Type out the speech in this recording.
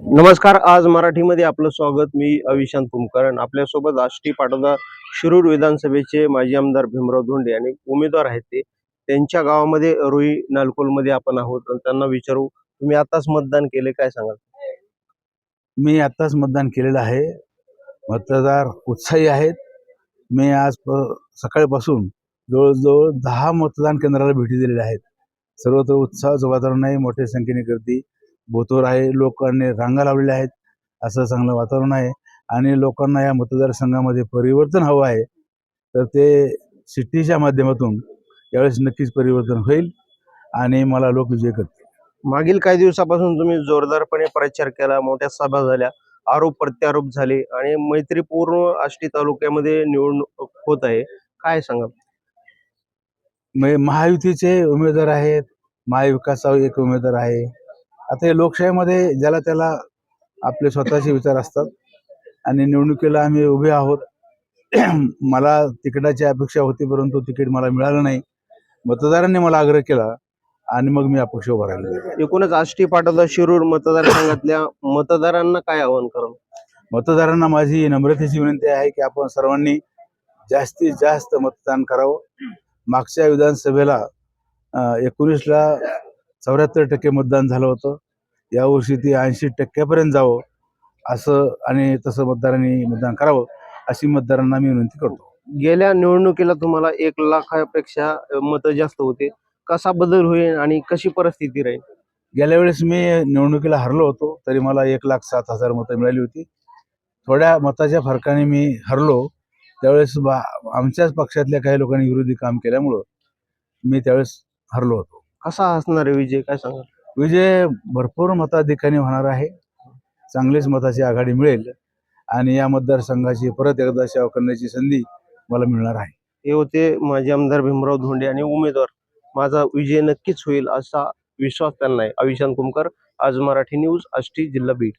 नमस्कार आज मराठीमध्ये आपलं स्वागत. मी अविशांत कुमकरण आपल्यासोबत आष्टी पाटोदा शिरूर विधानसभेचे माजी आमदार भीमराव धोंडे आणि उमेदवार आहेत ते. त्यांच्या गावामध्ये रोही नालकोलमध्ये आपण आहोत आणि त्यांना विचारू तुम्ही आताच मतदान केले काय सांगाल? मी आत्ताच मतदान केलेलं आहे. मतदार उत्साही आहेत. मी आज प- सकाळपासून जवळजवळ दहा मतदान केंद्राला भेटी दिलेल्या आहेत. सर्वत्र उत्साहाचं वातावरण आहे मोठ्या संख्येने गर्दी. बोतवर आहे. लोकांनी रांगा लावलेल्या आहेत. असं चांगलं वातावरण आहे. आणि लोकांना या मतदारसंघामध्ये परिवर्तन हवं आहे. तर ते सिटीच्या माध्यमातून यावेळेस नक्कीच परिवर्तन होईल. आणि मला लोक विजय करतील. मागील काही दिवसापासून तुम्ही जोरदारपणे प्रचार केला मोठ्या सभा झाल्या आरोप प्रत्यारोप झाले आणि मैत्रीपूर्ण आष्टी तालुक्यामध्ये निवडणूक होत आहे. काय म्हणजे महायुतीचे उमेदवार आहेत. महाविकासाचा एक उमेदवार आहे. आता हे लोकशाहीमध्ये ज्याला त्याला आपले स्वतःचे विचार असतात आणि निवडणुकीला आम्ही उभे आहोत. मला तिकिटाची अपेक्षा होती परंतु तिकीट मला मिळालं नाही. मतदारांनी मला आग्रह केला आणि मग मी अपक्ष उभा राहिलो. एकूणच आष्टी पाटोदा शिरूर मतदारसंघातल्या मतदारांना काय आवाहन कराल मतदारांना माझी नम्रतेची विनंती आहे की आपण सर्वांनी जास्तीत जास्त मतदान करावं. मागच्या विधानसभेला एकोणीसला चौऱ्याहत्तर टक्के मतदान झालं होतं. यावर्षी ती ऐंशी टक्क्यापर्यंत जावं असं आणि तसं मतदारांनी मतदान करावं अशी मतदारांना मी विनंती करतो. गेल्या निवडणुकीला तुम्हाला एक लाखापेक्षा मत जास्त होते. कसा बदल होईल आणि कशी परिस्थिती राहील? गेल्या वेळेस मी निवडणुकीला हरलो होतो तरी मला एक लाख सात हजार मतं मिळाली होती. थोड्या मताच्या फरकाने मी हरलो. त्यावेळेस बा आमच्याच पक्षातल्या काही लोकांनी विरोधी काम केल्यामुळं मी त्यावेळेस हरलो होतो. कसा असणार आहे विजय? काय सांगा विजय भरपूर मताधिकाने होणार आहे. चांगलीच मताची आघाडी मिळेल. आणि या मतदारसंघाची परत एकदा सेवा करण्याची संधी मला मिळणार आहे. हे होते माजी आमदार भीमराव धोंडे आणि उमेदवार. माझा विजय नक्कीच होईल असा विश्वास त्यांना आहे. अविशांत कुमकर आज मराठी न्यूज आष्टी जिल्हा बीड.